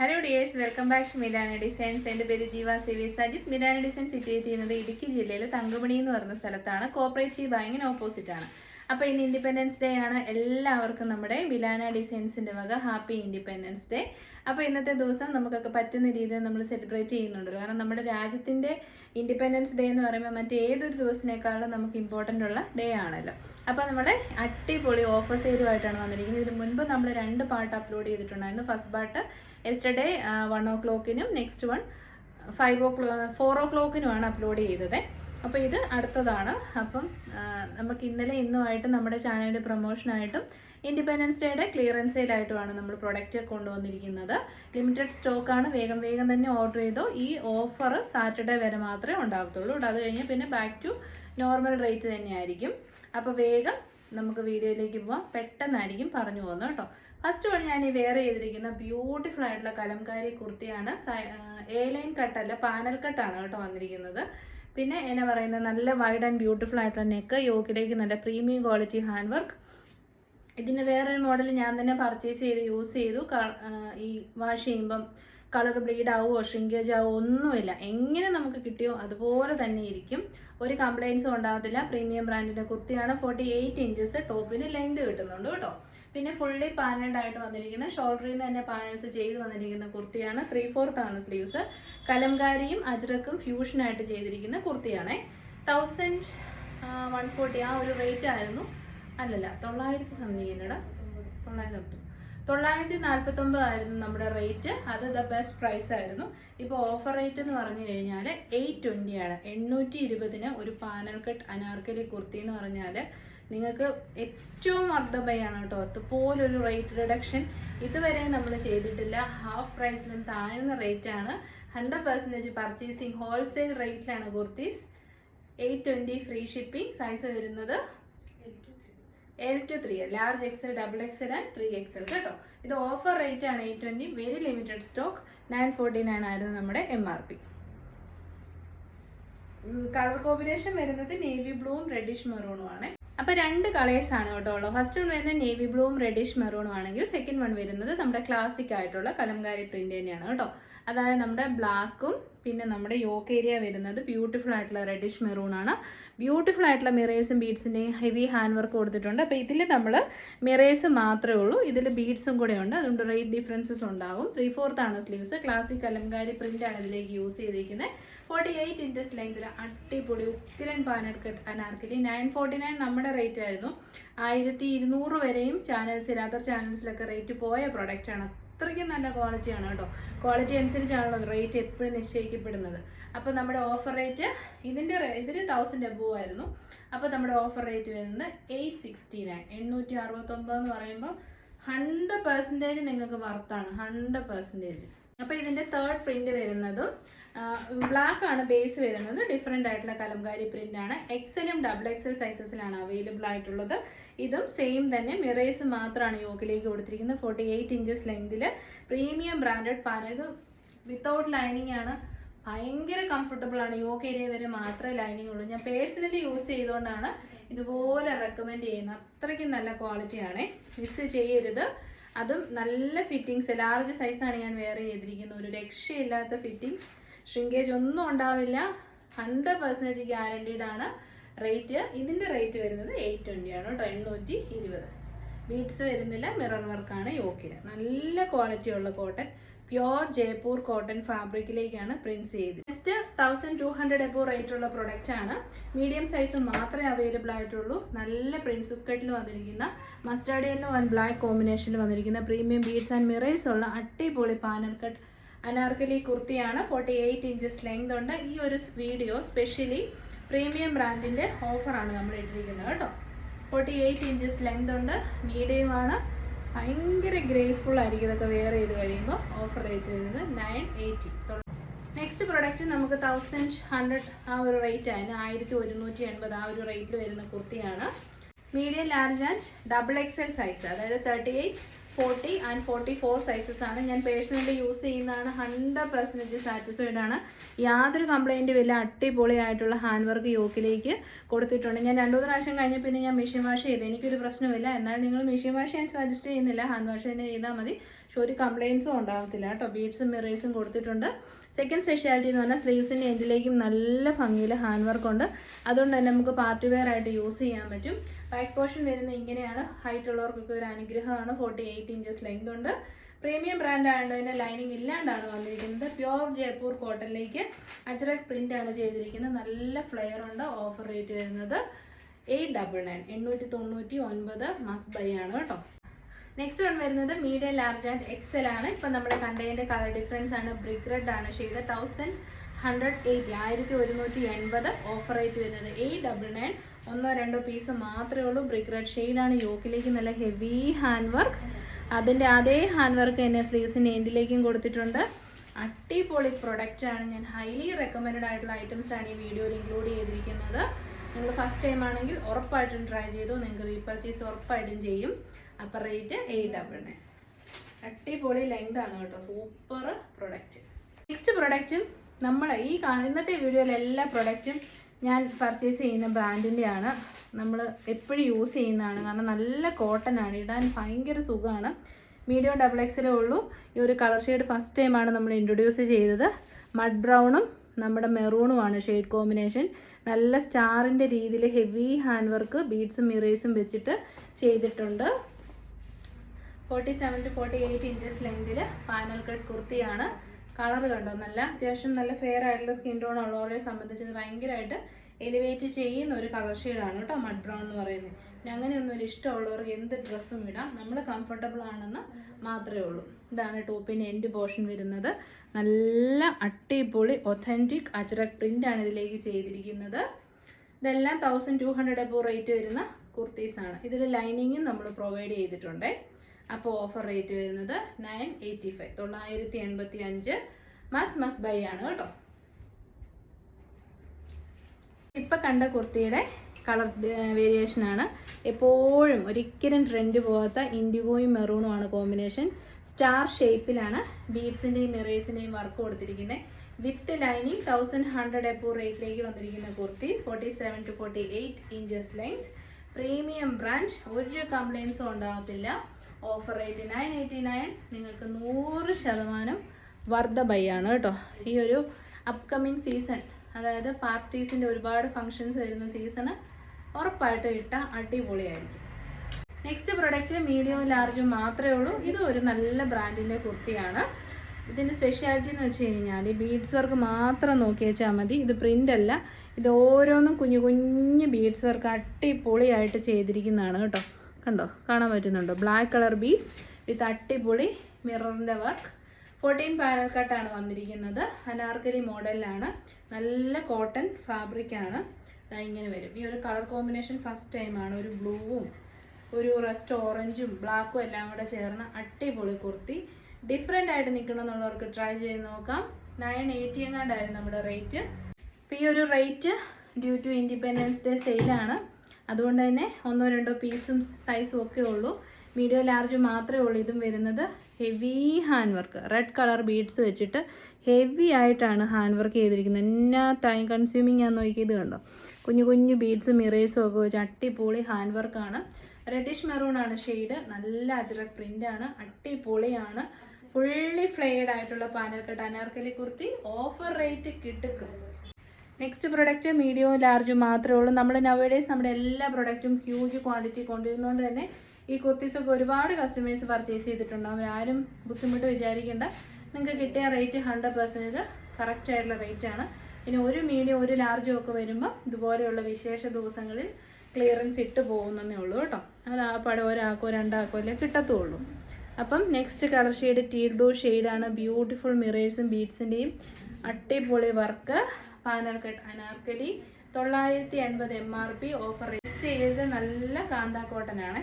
Hello dears welcome back to Mirana designs എന്റെ പേര് Jeeva C V Sajith Mirana design situate ചെയ്യുന്നത് ഇടുക്കി ജില്ലയിൽ തങ്കമണി എന്ന് പറയുന്ന സ്ഥലത്താണ്. കോപ്പറേറ്റീവ് ബാങ്കിന് ഓപ്പോസിറ്റ് ആണ്. അപ്പോൾ ഇന്ന് ഇൻഡിപെൻഡൻസ് ഡേ ആണ്. എല്ലാവർക്കും നമ്മുടെ മിലാന ഡിസൈൻസിന്റെ വക ഹാപ്പി ഇൻഡിപെൻഡൻസ് ഡേ അപ്പോൾ ഇന്നത്തെ ദിവസം നമുക്കൊക്കെ പറ്റുന്ന രീതിയിൽ നമ്മൾ സെലിബ്രേറ്റ് ചെയ്യുന്നുണ്ടല്ലോ കാരണം നമ്മുടെ രാജ്യത്തിന്റെ ഇൻഡിപെൻഡൻസ് ഡേ എന്ന് പറയുമ്പോൾ മറ്റേതൊരു ദിവസത്തിനേക്കാളും നമുക്ക് ഇമ്പോർട്ടന്റ് ഉള്ള ഡേ ആണല്ലോ. അപ്പോൾ നമ്മുടെ അടിപൊളി ഓഫർ സെയിലുമായിട്ടാണ് വന്നിരിക്കുന്നത്. ഇതിന് മുൻപ് നമ്മൾ രണ്ട് പാട്ട് അപ്ലോഡ് ചെയ്തിട്ടുണ്ടായിരുന്നു. ഫസ്റ്റ് പാട്ട് എസ്റ്റർഡേ വൺ ഓ ക്ലോക്കിനും next one five o'clock four ഓ ക്ലോക്കിനുമാണ് അപ്ലോഡ് ചെയ്തത്. അപ്പോൾ ഇത് അടുത്തതാണ്. അപ്പം നമുക്ക് ഇന്നലെ ഇന്നുമായിട്ട് നമ്മുടെ ചാനലിന്റെ പ്രൊമോഷനായിട്ടും ഇൻഡിപെൻഡൻസ് ഡേയുടെ ക്ലിയറൻസ് സെയിലായിട്ടുമാണ് നമ്മൾ പ്രൊഡക്റ്റ് കൊണ്ടുവന്നിരിക്കുന്നത്. ലിമിറ്റഡ് സ്റ്റോക്കാണ് വേഗം വേഗം തന്നെ ഓർഡർ ചെയ്തോ. ഈ ഓഫർ സാറ്റർഡേ വരെ മാത്രമേ ഉണ്ടാകത്തുള്ളൂ. അത് കഴിഞ്ഞ് പിന്നെ ബാക്ക് ടു നോർമൽ റേറ്റ് തന്നെയായിരിക്കും. അപ്പോൾ വേഗം നമുക്ക് വീഡിയോയിലേക്ക് പോവാം. പെട്ടെന്നായിരിക്കും പറഞ്ഞു പോകുന്നത് കേട്ടോ. ഫസ്റ്റ് വൺ ഞാൻ ഈ വെയർ ചെയ്തിരിക്കുന്ന ബ്യൂട്ടിഫുൾ ആയിട്ടുള്ള കലംകാരി കുർത്തിയാണ് എ ലൈൻ കട്ടല്ല പാനൽ കട്ടാണ് കേട്ടോ വന്നിരിക്കുന്നത്. പിന്നെ എന്നാ പറയുന്നത് നല്ല വൈഡ് ആൻഡ് ബ്യൂട്ടിഫുൾ ആയിട്ടുള്ള നെക്ക് യോക്കിലേക്ക് നല്ല പ്രീമിയം ക്വാളിറ്റി ഹാൻഡ് വർക്ക് ഇതിന്റെ വേറൊരു മോഡൽ ഞാൻ തന്നെ പർച്ചേസ് ചെയ്ത് യൂസ് ചെയ്തു. ഈ വാഷ് ചെയ്യുമ്പം കളർ ബ്ലീഡ് ആവുമോ ഷ്രിങ്കേജ് ആവുമോ ഒന്നുമില്ല. എങ്ങനെ നമുക്ക് കിട്ടിയോ അതുപോലെ തന്നെ ഇരിക്കും. ഒരു കംപ്ലൈൻസും ഉണ്ടാകത്തില്ല. പ്രീമിയം ബ്രാൻഡിന്റെ കുർത്തിയാണ് ഫോർട്ടി എയ്റ്റ് ഇഞ്ചസ് ടോപ്പിന് ലെങ്ത് കിട്ടുന്നുണ്ട് കേട്ടോ. പിന്നെ ഫുള്ളി പാനൽഡ് ആയിട്ട് വന്നിരിക്കുന്ന ഷോൾഡറിൽ നിന്ന് തന്നെ പാനൽസ് ചെയ്ത് വന്നിരിക്കുന്ന കുർത്തിയാണ് ത്രീ ഫോർത്ത് ആണ് സ്ലീവ്സ് കലംകാരിയും അജ്രക്കും ഫ്യൂഷൻ ആയിട്ട് ചെയ്തിരിക്കുന്ന കുർത്തിയാണ്. തൗസൻഡ് വൺ ഫോർട്ടി ആ ഒരു റേറ്റ് ആയിരുന്നു. അല്ലല്ല തൊള്ളായിരത്തി സംതിങ് എന്നടാ? തൊള്ളായിരത്തി തൊള്ളായിരത്തി നാൽപ്പത്തി ഒമ്പതായിരുന്നു നമ്മുടെ റേറ്റ് അത് ദ ബെസ്റ്റ് പ്രൈസ് ആയിരുന്നു. ഇപ്പോൾ ഓഫർ റേറ്റ് എന്ന് പറഞ്ഞു കഴിഞ്ഞാൽ എയ്റ്റ് ട്വന്റി ആണ്. എണ്ണൂറ്റി ഇരുപതിന് ഒരു പാനൽ കട്ട് അനാർക്കലി കുർത്തി എന്ന് പറഞ്ഞാൽ നിങ്ങൾക്ക് ഏറ്റവും വർദ്ധബയാണ് കേട്ടോ. അതുപോലൊരു റേറ്റ് റിഡക്ഷൻ ഇതുവരെ നമ്മൾ ചെയ്തിട്ടില്ല. ഹാഫ് പ്രൈസിലും താഴ്ന്ന റേറ്റ് ആണ്. Hundred percentage purchasing wholesale റേറ്റിലാണ് kurtis. Eight twenty free shipping size വരുന്നത് L two three large XL double XL and three XL കേട്ടോ. ഇത് ഓഫർ റേറ്റ് ആണ് eight twenty very limited stock nine forty nine ആയിരുന്നു നമ്മുടെ M R P colour combination വരുന്നത് navy ബ്ലൂവും reddish മെറൂണും ആണ്. അപ്പൊ രണ്ട് കളേഴ്സ് ആണ് കേട്ടോ ഉള്ളത്. ഫസ്റ്റ് വൺ വരുന്നത് നേവി ബ്ലൂവും റെഡിഷ് മെറൂണും ആണെങ്കിൽ സെക്കൻഡ് വൺ വരുന്നത് നമ്മുടെ ക്ലാസിക് ആയിട്ടുള്ള കലംകാരി പ്രിന്റ് തന്നെയാണ് കേട്ടോ. അതായത് നമ്മുടെ ബ്ലാക്കും പിന്നെ നമ്മുടെ യോക്ക് ഏരിയ വരുന്നത് ബ്യൂട്ടിഫുൾ ആയിട്ടുള്ള റെഡിഷ് മെറൂൺ ആണ്. ബ്യൂട്ടിഫുൾ ആയിട്ടുള്ള മിറേഴ്സും ബീഡ്സിന്റെയും ഹെവി ഹാൻഡ് വർക്ക് കൊടുത്തിട്ടുണ്ട്. അപ്പോൾ ഇതിൽ നമ്മൾ മിറേഴ്സ് മാത്രമേ ഉള്ളൂ. ഇതിൽ ബീഡ്സും കൂടെ ഉണ്ട്. അതുകൊണ്ട് റേറ്റ് ഡിഫറൻസസ് ഉണ്ടാകും. ത്രീ ഫോർത്ത് ആണ് സ്ലീവ്സ് ക്ലാസിക് കലംകാരി പ്രിന്റ് ആണ് ഇതിലേക്ക് യൂസ് ചെയ്തിരിക്കുന്നത്. ഫോർട്ടി എയ്റ്റ് ഇഞ്ചസ് ലെങ്തിൽ അടിപൊളി ഉക്കിരൻ panelled anarkali nine forty nine നമ്മുടെ റേറ്റ് ആയിരുന്നു. ആയിരത്തി ഇരുന്നൂറ് വരെയും ചാനൽസിൽ അതർ ചാനൽസിലൊക്കെ റേറ്റ് പോയ പ്രൊഡക്റ്റ് ആണ്. അത്രയ്ക്കും നല്ല ക്വാളിറ്റിയാണ് കേട്ടോ. ക്വാളിറ്റി അനുസരിച്ചാണല്ലോ റേറ്റ് എപ്പോഴും നിശ്ചയിക്കപ്പെടുന്നത്. അപ്പോൾ നമ്മുടെ ഓഫർ റേറ്റ് ഇതിന്റെ ഇതിന് തൗസൻഡ് എബോ ആയിരുന്നു. അപ്പോൾ നമ്മുടെ ഓഫർ റേറ്റ് വരുന്നത് എയ്റ്റ് സിക്സ്റ്റി നയൻ എണ്ണൂറ്റി അറുപത്തൊമ്പത് എന്ന് പറയുമ്പോൾ ഹൺഡ്രഡ് പെർസെന്റേജ് നിങ്ങൾക്ക് വർത്താണ് ഹൺഡ്രഡ് പെർസെന്റേജ് അപ്പോൾ ഇതിന്റെ തേർഡ് പ്രിന്റ് വരുന്നതും ബ്ലാക്ക് ആണ് ബേസ് വരുന്നത്. ഡിഫറെന്റ് ആയിട്ടുള്ള കലംകാരി പ്രിന്റ് ആണ്. എക്സലും ഡബിൾ എക്സൽ സൈസസിലാണ് അവൈലബിൾ ആയിട്ടുള്ളത്. ഇതും സെയിം തന്നെ. മിറേഴ്സ് മാത്രമാണ് യോക്കിലേക്ക് കൊടുത്തിരിക്കുന്നത്. ഫോർട്ടി എയ്റ്റ് ഇഞ്ചസ് ലെങ്തിൽ പ്രീമിയം ബ്രാൻഡഡ് പാന ഇത് വിത്തൗട്ട് ലൈനിങ് ആണ്. ഭയങ്കര കംഫർട്ടബിൾ ആണ്. യോക്ക് ഏരിയ വരെ മാത്രമേ ലൈനിങ് ഉള്ളൂ. ഞാൻ പേഴ്സണലി യൂസ് ചെയ്തുകൊണ്ടാണ് ഇതുപോലെ റെക്കമെൻഡ് ചെയ്യുന്നത്. അത്രയ്ക്കും നല്ല ക്വാളിറ്റിയാണ് മിസ് ചെയ്യരുത്. അതും നല്ല ഫിറ്റിങ്സ് ലാർജ് സൈസാണ് ഞാൻ വെയർ ചെയ്തിരിക്കുന്നത്. ഒരു രക്ഷയില്ലാത്ത ഫിറ്റിങ്സ് ഷ്രിങ്കേജ് ഒന്നും ഉണ്ടാവില്ല. ഹൺഡ്രഡ് പെർസെന്റേജ് ഗ്യാരണ്ടീഡ് ആണ് റേറ്റ് ഇതിന്റെ റേറ്റ് വരുന്നത് എയ്റ്റ് ട്വന്റി ആണ് കേട്ടോ. എണ്ണൂറ്റി ഇരുപത് ബീഡ്സ് വരുന്നില്ല മിറർ വർക്കാണ് യോക്കിന് നല്ല ക്വാളിറ്റി ഉള്ള കോട്ടൺ പ്യോർ ജയ്പൂർ കോട്ടൺ ഫാബ്രിക്കിലേക്കാണ് പ്രിൻസ് ചെയ്ത് just thousand two hundred above rate ഉള്ള പ്രൊഡക്റ്റ് ആണ്. മീഡിയം സൈസ് മാത്രമേ അവൈലബിൾ ആയിട്ടുള്ളൂ. നല്ല പ്രിൻസസ് കട്ടിൽ വന്നിരിക്കുന്ന മസ്റ്റാർഡ് യെല്ലോ ആൻഡ് ബ്ലാക്ക് കോമ്പിനേഷനിൽ വന്നിരിക്കുന്ന പ്രീമിയം ബീഡ്സ് ആൻഡ് മിറേഴ്സ് ഉള്ള അടിപൊളി പാനൽ കട്ട് അനാർക്കലി കുർത്തിയാണ്. ഫോർട്ടി എയ്റ്റ് ഇഞ്ചസ് ലെങ്ത് ഉണ്ട്. ഈ ഒരു വീഡിയോ സ്പെഷ്യലി പ്രീമിയം ബ്രാൻഡിന്റെ ഓഫറാണ് നമ്മൾ ഇട്ടിരിക്കുന്നത് കേട്ടോ. ഫോർട്ടി എയ്റ്റ് ഇഞ്ചസ് ലെങ്ത് ഉണ്ട്. മീഡിയം ആണ്. ഭയങ്കര ഗ്രേസ്ഫുൾ ആയിരിക്കും ഇതൊക്കെ വെയർ ചെയ്ത് കഴിയുമ്പോൾ ഓഫർ റേറ്റ് വരുന്നത് നയൻ എയ്റ്റി നെക്സ്റ്റ് പ്രൊഡക്റ്റ് നമുക്ക് തൗസൻഡ് ഹൺഡ്രഡ് ആ ഒരു റേറ്റ് ആയിരുന്നു. ആയിരത്തി ഒരുന്നൂറ്റി എൺപത് ആ ഒരു റേറ്റിൽ വരുന്ന കുർത്തിയാണ്. Medium large and double X L size അതായത് thirty eight forty and forty four sizes ആണ്. ഞാൻ പേഴ്സണലി യൂസ് ചെയ്യുന്നതാണ് ഹൺഡ്രഡ് പെർസെന്റേജ് സാറ്റിസ്ഫൈഡ് ആണ്. യാതൊരു കംപ്ലൈന്റും ഇല്ല. അടിപൊളിയായിട്ടുള്ള ഹാൻഡ് വർക്ക് യോക്കിലേക്ക് കൊടുത്തിട്ടുണ്ട്. ഞാൻ രണ്ടു മൂന്ന് പ്രാവശ്യം കഴിഞ്ഞ പിന്നെ ഞാൻ മെഷീൻ വാഷ് ചെയ്തു. എനിക്കൊരു പ്രശ്നമില്ല എന്നാൽ നിങ്ങൾ മെഷീൻ വാഷ് ഞാൻ സജസ്റ്റ് ചെയ്യുന്നില്ല. ഹാൻഡ് വാഷ് തന്നെ ചെയ്താൽ മതി. പക്ഷെ ഒരു കംപ്ലയിൻസും ഉണ്ടാകത്തില്ല കേട്ടോ. ബീഡ്സും മിറേഴ്സും കൊടുത്തിട്ടുണ്ട്. സെക്കൻഡ് സ്പെഷ്യാലിറ്റി എന്ന് പറഞ്ഞാൽ സ്ലീവ്സിന്റെ എൻഡിലേക്കും നല്ല ഭംഗിയിൽ ഹാൻഡ് വർക്ക് ഉണ്ട്. അതുകൊണ്ട് തന്നെ നമുക്ക് പാർട്ടി വെയർ ആയിട്ട് യൂസ് ചെയ്യാൻ പറ്റും. ബാക്ക് പോർഷൻ വരുന്നത് ഇങ്ങനെയാണ്. ഹൈറ്റ് ഉള്ളവർക്കൊക്കെ ഒരു അനുഗ്രഹമാണ്. ഫോർട്ടി എയ്റ്റ് ഇഞ്ചസ് ലെങ്ത് ഉണ്ട്. പ്രീമിയം ബ്രാൻഡ് ആയതുകൊണ്ട് തന്നെ ലൈനിങ് ഇല്ലാണ്ടാണ് വന്നിരിക്കുന്നത്. പ്യോർ ജയ്പൂർ കോട്ടണിലേക്ക് അജ്രക് പ്രിന്റ് ആണ് ചെയ്തിരിക്കുന്നത്. നല്ല ഫ്ലെയർ ഉണ്ട് ഓഫർ റേറ്റ് വരുന്നത്. എയ്റ്റ് ഡബിൾ നയൻ എണ്ണൂറ്റി തൊണ്ണൂറ്റി ഒൻപത് മസ് ബൈ ആണ് കേട്ടോ. നെക്സ്റ്റ് വൺ വരുന്നത് മീഡിയം ലാർജ് ആൻഡ് എക്സൽ ആണ്. ഇപ്പം നമ്മുടെ കണ്ടതിന്റെ കളർ ഡിഫറൻസ് ആണ്. ബ്രിക്ക് റെഡ് ആണ്. ഷെയ്ഡ് തൗസൻഡ് ഹൺഡ്രഡ് എയ്റ്റി ആയിരത്തി ഒരുന്നൂറ്റി എൺപത് ഓഫർ റേറ്റ് വരുന്നത്. എയ്റ്റ് ഡബിൾ നയൻ ഒന്നോ രണ്ടോ പീസ് മാത്രമേ ഉള്ളൂ. ബ്രിക്ക് റെഡ് ഷെയ്ഡാണ് യോക്കിലേക്ക് നല്ല ഹെവി ഹാൻഡ് വർക്ക് അതിന്റെ അതേ ഹാൻഡ് വർക്ക് തന്നെ സ്ലീവ്സിന്റെ എൻഡിലേക്കും കൊടുത്തിട്ടുണ്ട്. അടിപൊളി ആണ്. ഞാൻ ഹൈലി റെക്കമെൻഡ് ആയിട്ടുള്ള ഐറ്റംസ് ആണ് ഈ വീഡിയോയിൽ ഇൻക്ലൂഡ് ചെയ്തിരിക്കുന്നത്. നിങ്ങൾ ഫസ്റ്റ് ടൈം ആണെങ്കിൽ ഉറപ്പായിട്ടും ട്രൈ ചെയ്തു നിങ്ങൾക്ക് റീപർച്ചേസ് ഉറപ്പായിട്ടും ചെയ്യും. അപ്പം റേറ്റ് എയ്റ്റ് ഡബിൾ നയൻ അടിപൊളി ലെങ്ത് ആണ് കേട്ടോ. സൂപ്പർ പ്രൊഡക്റ്റ് നെക്സ്റ്റ് പ്രൊഡക്റ്റും നമ്മൾ ഈ ഇന്നത്തെ വീഡിയോയിൽ എല്ലാ പ്രൊഡക്റ്റും ഞാൻ പർച്ചേസ് ചെയ്യുന്ന ബ്രാൻഡിന്റെ ആണ് നമ്മൾ എപ്പോഴും യൂസ് ചെയ്യുന്നതാണ്. കാരണം നല്ല കോട്ടൺ ആണ്. ഇടാൻ ഭയങ്കര സുഖമാണ്. മീഡിയം ഡബിൾ എക്സലേ ഉള്ളൂ. ഈ ഒരു കളർ ഷെയ്ഡ് ഫസ്റ്റ് ടൈമാണ് നമ്മൾ ഇൻട്രൊഡ്യൂസ് ചെയ്തത്. മഡ് ബ്രൗണും നമ്മുടെ മെറൂണുമാണ് ഷെയ്ഡ് കോമ്പിനേഷൻ. നല്ല സ്റ്റാറിന്റെ രീതിയിൽ ഹെവി ഹാൻഡ് വർക്ക് ബീഡ്സും മിറേഴ്സും വെച്ചിട്ട് ചെയ്തിട്ടുണ്ട്. Forty seven to forty eight inches ലെങ്തിൽ panel cut കുർത്തിയാണ്. കളർ കണ്ടോ? നല്ല അത്യാവശ്യം നല്ല ഫെയർ ആയിട്ടുള്ള സ്കിൻ ടോൺ ഉള്ളവരെ സംബന്ധിച്ച് ഭയങ്കരമായിട്ട് എലിവേറ്റ് ചെയ്യുന്ന ഒരു കളർ ഷെയ്ഡാണ് കേട്ടോ മഡ് ബ്രൗൺ എന്ന് പറയുന്നത്. പിന്നെ അങ്ങനെയൊന്നും ഇഷ്ടമുള്ളവർക്ക് എന്ത് ഡ്രസ്സും ഇടാം. നമ്മൾ കംഫർട്ടബിൾ ആണെന്ന് മാത്രമേ ഉള്ളൂ. ഇതാണ് ടോപ്പിന്റെ എൻഡ് പോർഷൻ വരുന്നത്. നല്ല അട്ടിപ്പൊളി ഒത്തന്റിക് അജ്രക് പ്രിന്റ് ആണ് ഇതിലേക്ക് ചെയ്തിരിക്കുന്നത്. ഇതെല്ലാം thousand two hundred above rate വരുന്ന കുർത്തീസാണ് ഇതിൽ ലൈനിങ്ങും നമ്മൾ പ്രൊവൈഡ് ചെയ്തിട്ടുണ്ട്. അപ്പോൾ ഓഫർ റേറ്റ് വരുന്നത് നയൻ എയ്റ്റി ഫൈവ് തൊള്ളായിരത്തി എൺപത്തി അഞ്ച് മസ് മസ് ബൈ ആണ് കേട്ടോ. ഇപ്പൊ കണ്ട കുർത്തിയുടെ കളർ വേരിയേഷൻ ആണ്. എപ്പോഴും ഒരിക്കലും ട്രെൻഡ് പോകാത്ത ഇൻഡിഗോയും മെറൂണും ആണ് കോമ്പിനേഷൻ സ്റ്റാർ ഷേപ്പിലാണ് ബീഡ്സിന്റെയും മിറേഴ്സിന്റെയും വർക്ക് കൊടുത്തിരിക്കുന്നത്. വിത്ത് ലൈനിങ് തൗസൻഡ് ഹൺഡ്രഡ് എപ്പോ റേറ്റിലേക്ക് വന്നിരിക്കുന്ന kurtis forty seven to forty eight inches length premium brand ഒരു കംപ്ലൈൻസും ഉണ്ടാകത്തില്ല. Offer rate nine eighty nine നിങ്ങൾക്ക് നൂറ് ശതമാനം വർദ്ധ ബൈ ആണ് കേട്ടോ. ഈ ഒരു അപ്കമിങ് സീസൺ അതായത് പാർട്ടീസിന്റെ ഒരുപാട് ഫങ്ഷൻസ് വരുന്ന സീസണ് ഉറപ്പായിട്ടും ഇട്ട അടിപൊളിയായിരിക്കും. നെക്സ്റ്റ് പ്രൊഡക്റ്റ് മീഡിയവും ലാർജും മാത്രമേ ഉള്ളൂ. ഇതും ഒരു നല്ല ബ്രാൻഡിന്റെ കുർത്തിയാണ്. ഇതിന്റെ സ്പെഷ്യാലിറ്റി എന്ന് വെച്ച് കഴിഞ്ഞാൽ ബീഡ്സ് വർക്ക് മാത്രം നോക്കി വെച്ചാൽ മതി. ഇത് പ്രിന്റ് അല്ല. ഇത് ഓരോന്നും കുഞ്ഞു കുഞ്ഞു ബീഡ്സ് വർക്ക് അട്ടിപ്പൊളിയായിട്ട് ചെയ്തിരിക്കുന്നതാണ് കേട്ടോ. കണ്ടോ? കാണാൻ പറ്റുന്നുണ്ടോ? ബ്ലാക്ക് കളർ ബീഡ്സ് വിത്ത് അട്ടിപ്പൊളി മിററിന്റെ വർക്ക് ഫോർട്ടീൻ പാനൽ കട്ടാണ് വന്നിരിക്കുന്നത്. അനാർക്കലി മോഡലിലാണ് നല്ല കോട്ടൺ ഫാബ്രിക്കാണ് ഇങ്ങനെ വരും. ഈ ഒരു കളർ കോമ്പിനേഷൻ ഫസ്റ്റ് ടൈമാണ് ഒരു ബ്ലൂവും ഒരു റെസ്റ്റ് ഓറഞ്ചും ബ്ലാക്കും എല്ലാം കൂടെ ചേർന്ന അടിപൊളി കുർത്തി. ഡിഫറെന്റ് ആയിട്ട് നിൽക്കണം എന്നുള്ളവർക്ക് ട്രൈ ചെയ്ത് നോക്കാം. നയൻ എയ്റ്റി എങ്ങാണ്ടായിരുന്നു നമ്മുടെ റേറ്റ് അപ്പോൾ ഈ ഒരു rate due to independence day സെയിലാണ് അതുകൊണ്ട് തന്നെ ഒന്നോ രണ്ടോ പീസും സൈസും ഒക്കെ ഉള്ളൂ. മീഡിയം ലാർജ് മാത്രമേ ഉള്ളൂ. ഇതും വരുന്നത് heavy hand work red colour beads വെച്ചിട്ട് ഹെവി ആയിട്ടാണ് ഹാൻഡ് വർക്ക് ചെയ്തിരിക്കുന്നത്. എന്നാ ടൈം കൺസ്യൂമിങ് ആണെന്ന് നോക്കിയത് കണ്ടോ? കുഞ്ഞു കുഞ്ഞു ബീഡ്സും മിറേഴ്സും ഒക്കെ വെച്ച് അട്ടിപ്പൊളി ഹാൻഡ് വർക്കാണ് റെഡിഷ് മെറൂൺ ആണ് ഷെയ്ഡ് നല്ല അജറക് പ്രിന്റ് ആണ്. അടിപൊളിയാണ്. ഫുള്ളി ഫ്ലെയർഡ് ആയിട്ടുള്ള panel cut anarkali kurti. Offer rate കിട്ടുക്കും next product മീഡിയവും ലാർജും മാത്രമേ ഉള്ളൂ. നമ്മൾ നവേഡേസ് നമ്മുടെ എല്ലാ പ്രൊഡക്റ്റും ഹ്യൂജ് ക്വാണ്ടിറ്റി കൊണ്ടുവരുന്നതുകൊണ്ട് തന്നെ ഈ കുർത്തീസൊക്കെ ഒരുപാട് കസ്റ്റമേഴ്സ് പർച്ചേസ് ചെയ്തിട്ടുണ്ട് ആരും ബുദ്ധിമുട്ട് വിചാരിക്കേണ്ട. നിങ്ങൾക്ക് കിട്ടിയ റേറ്റ് ഹൺഡ്രഡ് പെർസെന്റേജ് കറക്റ്റ് ആയിട്ടുള്ള റേറ്റ് ആണ്. പിന്നെ ഒരു മീഡിയം ഒരു ലാർജും ഒക്കെ വരുമ്പോൾ ഇതുപോലെയുള്ള വിശേഷ ദിവസങ്ങളിൽ ക്ലിയറൻസ് ഇട്ട് പോകുന്നതേ ഉള്ളൂ കേട്ടോ. അത് ആ പടം ഒരാൾക്കോ രണ്ടാൾക്കോ അല്ലേ കിട്ടത്തുള്ളൂ. അപ്പം next colour shade tea blue ഷെയ്ഡാണ് ബ്യൂട്ടിഫുൾ മിറേഴ്സും ബീഡ്സിന്റെയും അട്ടിപൊളി വർക്ക് പാനൽ കട്ട് അനാർക്കലി തൊള്ളായിരത്തി എൺപത് എം ആർ പി ഓഫർ ചെയ്ത് നല്ല കാന്താ കോട്ടൺ ആണ്.